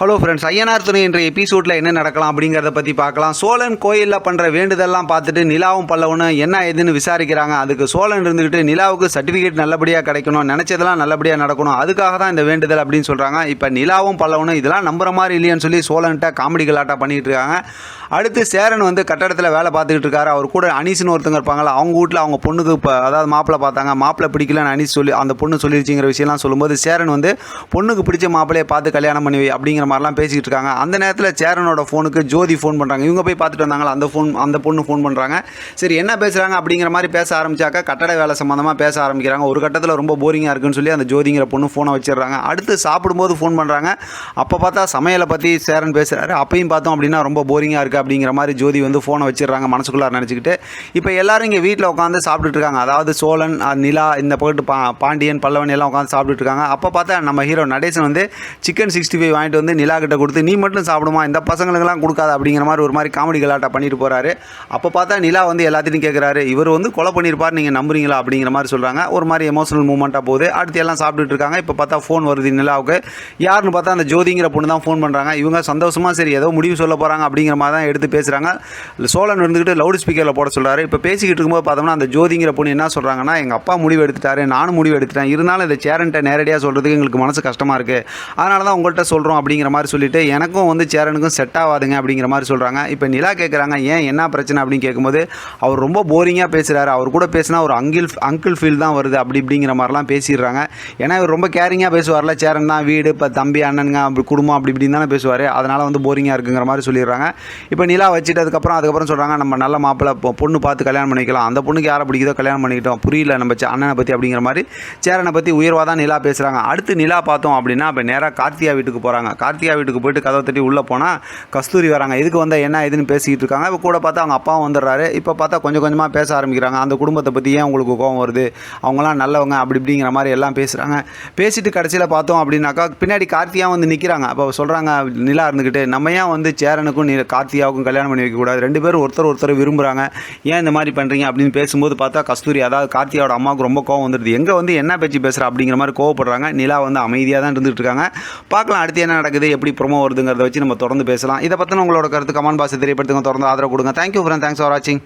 Hello friends Ayyanar துணை என்ற எபிசோடில் என்ன நடக்கலாம் அப்படிங்கிறத பற்றி பார்க்கலாம். சோழன் கோயிலில் பண்ணுற வேண்டுதெல்லாம் பார்த்துட்டு நிலாவும் பல்லவனும் என்ன ஏதுன்னு விசாரிக்கிறாங்க. அதுக்கு சோழன் இருந்துக்கிட்டு நிலாவுக்கு சர்டிஃபிகேட் நல்லபடியாக கிடைக்கணும் நினச்சதெல்லாம் நல்லபடியாக நடக்கணும். அதுக்காக தான் இந்த வேண்டுதல் அப்படின்னு சொல்கிறாங்க இப்போ நிலாவும் பல்லவனும் இதெல்லாம் நம்புற மாதிரி இல்லையான்னு சொல்லி சோழன்ட்ட காமெடி கலாட்டா பண்ணிகிட்டு இருக்காங்க. அடுத்து சேரன் வந்து கட்டடத்தில் வேலை பார்த்துக்கிட்டு இருக்காரு. அவர் கூட அனீஸ்னு ஒருத்தங்க இருப்பாங்களா அவங்க வீட்டில் அவங்க பொண்ணுக்கு இப்போ அதாவது மாப்பிள்ளை பார்த்தாங்க. மாப்பிள்ளை பிடிக்கலன்னு அனீஸ் சொல்லி அந்த பொண்ணு சொல்லிடுச்சுங்கிற விஷயம்லாம் சொல்லும்போது சேரன் வந்து பொண்ணுக்கு பிடிச்ச மாப்பிள்ளையை பார்த்து கல்யாணம் பண்ணி வை அப்படிங்கிற மாதிரிலாம் பேசிக்கிட்டு இருக்காங்க. அந்த நேரத்தில் சேரனோட ஃபோனுக்கு ஜோதி ஃபோன் பண்ணுறாங்க இவங்க போய் பார்த்துட்டு வந்தாங்களா? அந்த ஃபோன் அந்த பொண்ணு ஃபோன் பண்ணுறாங்க சரி என்ன பேசுகிறாங்க அப்படிங்கிற மாதிரி பேச ஆரம்பிச்சாக்கா கட்டட வேலை சம்மந்தமாக பேச ஆரம்பிக்கிறாங்க. ஒரு கட்டத்தில் ரொம்ப போரிங்காக இருக்குன்னு சொல்லி அந்த ஜோதிங்கிற பொண்ணு ஃபோனை வச்சிடுறாங்க. அடுத்து சாப்பிடும்போது ஃபோன் பண்ணுறாங்க அப்போ பார்த்தா சமையலை பற்றி சேரன் பேசுகிறாரு அப்பையும் பார்த்தோம் அப்படின்னா ரொம்ப போரிங்காக இருக்குது அப்படிங்கிற மாதிரி ஜோதி வந்து ஃபோனை வச்சிடுறாங்க மனசுக்குள்ளார நினச்சிக்கிட்டு. இப்போ எல்லாரும் இங்கே வீட்டில் உட்காந்து சாப்பிட்டுட்டு இருக்காங்க. அதாவது சோழன் நிலா இந்த பக்கத்து பா பாண்டியன் பல்லவன் எல்லாம் உட்காந்து சாப்பிட்டுட்டு இருக்காங்க. அப்போ பார்த்தா நம்ம ஹீரோ நடேசன் வந்து சிக்கன் சிக்ஸ்டி ஃபைவ் வாங்கிட்டு வந்து நிலா கிட்ட கொடுத்து நீ மட்டும் சாப்பிடுமா இந்த பசங்களுக்கெல்லாம் கொடுக்காத அப்படிங்கிற மாதிரி ஒரு மாதிரி காமெடி கலாட்டா பண்ணிட்டு போகிறாரு அப்போ பார்த்தா நிலா வந்து எல்லாத்தையும் கேட்குறாரு இவர் வந்து கொலை பண்ணியிருப்பார் நீங்கள் நம்புறீங்களா? அப்படிங்கிற மாதிரி சொல்கிறாங்க ஒரு மாதிரி எமோஷனல் மூமெண்ட்டாக போகுது. அடுத்து எல்லாம் சாப்பிட்டுட்டு இருக்காங்க. இப்போ பார்த்தா ஃபோன் வருது நிலாவுக்கு. யாருன்னு பார்த்தா அந்த ஜோதிங்கிற பொண்ணு தான் ஃபோன் பண்ணுறாங்க இவங்க சந்தோஷமாக சரி ஏதோ முடிவு சொல்ல போகிறாங்க அப்படிங்கிற மாதிரி தான் எடுத்து பேசுகிறாங்க சோழன் இருந்துக்கிட்டு லவுட் ஸ்பீக்கரில் போட சொல்கிறாரு இப்போ பேசிக்கிட்டு இருக்கும்போது பார்த்தோம்னா அந்த ஜோதிங்கிற பொண்ணு என்ன சொல்கிறாங்கன்னா எங்கள் அப்பா முடிவு எடுத்துட்டாரு நானும் முடிவு எடுத்துட்டேன். இருந்தாலும் இந்த சேரன்ட்ட நேரடியாக சொல்கிறதுக்கு எங்களுக்கு மனசு கஷ்டமாக இருக்குது அதனால தான் உங்கள்கிட்ட சொல்கிறோம் அப்படிங்கிற மாதிரி சொல்லிட்டு எனக்கும் வந்து சேரனுக்கும் செட் ஆகாதுங்க அப்படிங்கிற மாதிரி சொல்கிறாங்க இப்போ நிலா கேட்குறாங்க ஏன் என்ன பிரச்சனை? அப்படின்னு கேட்கும்போது அவர் ரொம்ப போரிங்காக பேசுகிறாரு அவர் கூட பேசினா ஒரு அங்கிள் அங்கிள் ஃபீல் தான் வருது அப்படி இப்படிங்கிற மாதிரிலாம் பேசிடுறாங்க. ஏன்னா இவர் ரொம்ப கேரிங்காக பேசுவார்ல. சேரன் தான் வீடு இப்போ தம்பி அண்ணனுங்க அப்படி குடும்பம் அப்படி இப்படின்னு தானே பேசுவார். அதனால் வந்து போரிங்காக இருக்குங்கிற மாதிரி சொல்லிடுறாங்க. இப்போ நிலா வச்சுட்டு அதுக்கப்புறம் அதுக்கப்புறம் சொல்கிறாங்க நம்ம நல்ல மாப்பிள்ளை பொண்ணு பார்த்து கல்யாணம் பண்ணிக்கலாம். அந்த பொண்ணுக்கு யாரை பிடிக்குதோ கல்யாணம் பண்ணிக்கிட்டோம். புரியல நம்ம அண்ணனை பற்றி அப்படிங்கிற மாதிரி சேரனை பற்றி உயர்வாக தான் நிலா பேசுகிறாங்க அடுத்து நிலா பார்த்தோம் அப்படின்னா இப்போ நேராக கார்த்தியா வீட்டுக்கு போகிறாங்க கார்த்தியா வீட்டுக்கு போயிட்டு கதவை தட்டி உள்ளே போனால் கஸ்தூரி வராங்க இதுக்கு வந்தால் என்ன இதுன்னு பேசிக்கிட்டு இருக்காங்க. இப்போ கூட பார்த்தா அவங்க அப்பாவும் வந்துடுறாரு. இப்போ பார்த்தா கொஞ்சம் கொஞ்சமாக பேச ஆரம்பிக்கிறாங்க. அந்த குடும்பத்தை பற்றி ஏன் உங்களுக்கு கோவம் வருது? அவங்களாம் நல்லவங்க அப்படி இப்படிங்கிற மாதிரி எல்லாம் பேசுகிறாங்க பேசிட்டு கடைசியில் பார்த்தோம் அப்படின்னாக்கா பின்னாடி கார்த்தியா வந்து நிற்கிறாங்க அப்போ சொல்கிறாங்க நிலா இருந்துக்கிட்டு நம்ம ஏன் வந்து சேரனுக்கும் நீ கார்த்தியாவுக்கும் கல்யாணம் பண்ணி வைக்கக்கூடாது ரெண்டு பேரும் ஒருத்தர் ஒருத்தர் விரும்புகிறாங்க ஏன் இந்த மாதிரி பண்ணுறீங்க அப்படின்னு பேசும்போது பார்த்தா கஸ்தூரி அதாவது கார்த்தியாவோட அம்மாவுக்கு ரொம்ப கோவம் வந்துடுது. எங்கே வந்து என்ன பேச்சு பேசுகிற அப்படிங்கிற மாதிரி கோவப்படுறாங்க. நிலா வந்து அமைதியாக தான் இருந்துகிட்டு இருக்காங்க. பார்க்கலாம் அடுத்து என்ன நடக்குது? நடக்குது எப்படி ப்ரொமோ வருதுங்கிறத வச்சு நம்ம தொடர்ந்து பேசலாம். இதை பற்றின உங்களோட கருத்து கமெண்ட் பாக்ஸ் தெரியப்படுத்துங்க. தொடர்ந்து ஆதரவு கொடுங்க. தேங்க்யூ ஃப்ரெண்ட் தேங்க்ஸ் ஃபார் வாட்சிங்